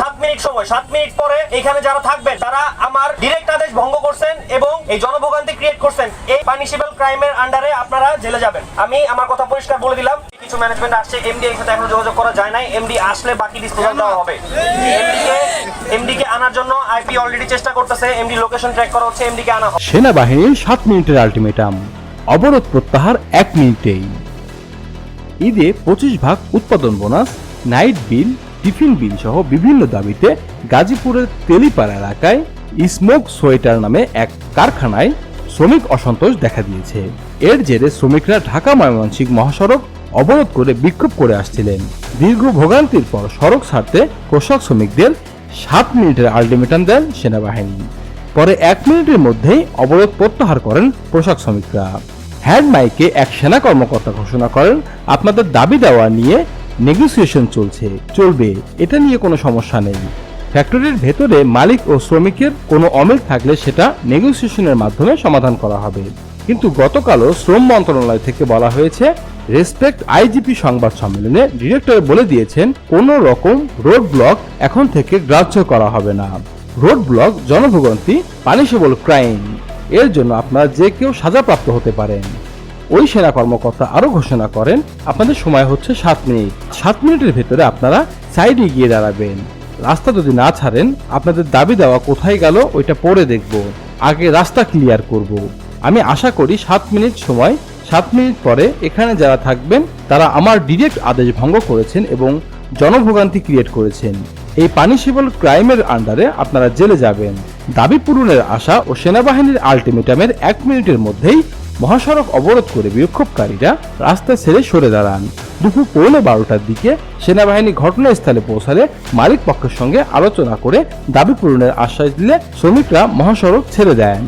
সাত মিনিট সময়, সাত মিনিট পরে এখানে যারা থাকবেন, তারা আমার ডিরেক্ট আদেশ ভঙ্গ করছেন এবং এই জনভোগান্তি ক্রিয়েট করছেন। এই পানিশিবল ক্রাইমের আন্ডারে আপনারা জেলে যাবেন। আমি আমার কথা পরিষ্কার বলে দিলাম। কিছু ম্যানেজমেন্ট আসছে এমডি এর সাথে এখনও যোগাযোগ করা যায় নাই। এমডি আসলে বাকি ডিসপোজাল দেওয়া হবে। আনার জন্য আইপি অলরেডি চেষ্টা করতেছে। এমডি লোকেশন ট্র্যাক করা হচ্ছে এমডি কে আনা হবে। সেনাবাহিনীর সাত মিনিটের আলটিমেটাম অবরোধ প্রত্যাহার এক মিনিটেই। ঈদে পঁচিশ ভাগ উৎপাদন bonus night bill tiffin bill সহ বিভিন্ন দাবিতে গাজীপুরের তেলিপাড়া এলাকায় স্মোক সোয়েটার নামে এক কারখানায় শ্রমিক অসন্তোষ দেখা দিয়েছে। এর জেরে শ্রমিকরা ঢাকা ময়মনসিংহ মহাসড়ক অবরোধ করে বিক্ষোভ করে আসছিলেন। দীর্ঘ ভোগান্তির পর সড়ক ছাড়তে পোশাক শ্রমিকদের সাত মিনিটের আলটিমেটাম দেন সেনাবাহিনী। পরে এক মিনিটের মধ্যেই অবরোধ প্রত্যাহার করেন পোশাক শ্রমিকরা। হ্যান্ড মাইকে এক সেনা কর্মকর্তা ঘোষণা করেন, আপনাদের দাবি দেওয়া নিয়ে নেগোসিয়েশন চলছে, চলবে, এটা নিয়ে কোনো সমস্যা নেই। ফ্যাক্টরির ভেতরে মালিক ও শ্রমিকের কোনো অমিল থাকলে সেটা নেগোসিয়েশনের মাধ্যমে সমাধান করা হবে। কিন্তু গতকালও শ্রম মন্ত্রণালয় থেকে বলা হয়েছে, রেসপেক্ট আইজিপি সংবাদ সম্মেলনে ডিরেক্টর বলে দিয়েছেন, কোনো রকম রোড ব্লক এখন থেকে গ্রাহ্য করা হবে না। রোড ব্লক জনভোগান্তি পানিশেবল ক্রাইম এর জন্য আপনারা যে কেউ সাজাপ্রাপ্ত হতে পারেন। ওই সেনা কর্মকর্তা আরও ঘোষণা করেন, আপনাদের সময় হচ্ছে সাত মিনিট। সাত মিনিটের ভেতরে আপনারা সাইডে গিয়ে দাঁড়াবেন। রাস্তা যদি না ছাড়েন, আপনাদের দাবি দেওয়া কোথায় গেল ওইটা পরে দেখব। আগে রাস্তা ক্লিয়ার করব। আমি আশা করি সাত মিনিট সময়, সাত মিনিট পরে এখানে যারা থাকবেন, তারা আমার ডিরেক্ট আদেশ ভঙ্গ করেছেন এবং জনভোগান্তি ক্রিয়েট করেছেন। এই পানিশেবল ক্রাইমের আন্ডারে আপনারা জেলে যাবেন। দাবি পূরণের আশা ও সেনাবাহিনীর আলটিমেটামের এক মিনিটের মধ্যেই মহাসড়ক অবরোধ করে বিক্ষোভকারীরা রাস্তা ছেড়ে সরে দাঁড়ান। দুপুর পৌনে বারোটার দিকে সেনাবাহিনী ঘটনাস্থলে পৌঁছালে মালিক পক্ষের সঙ্গে আলোচনা করে দাবি পূরণের আশ্বাস দিলে শ্রমিকরা মহাসড়ক ছেড়ে দেন।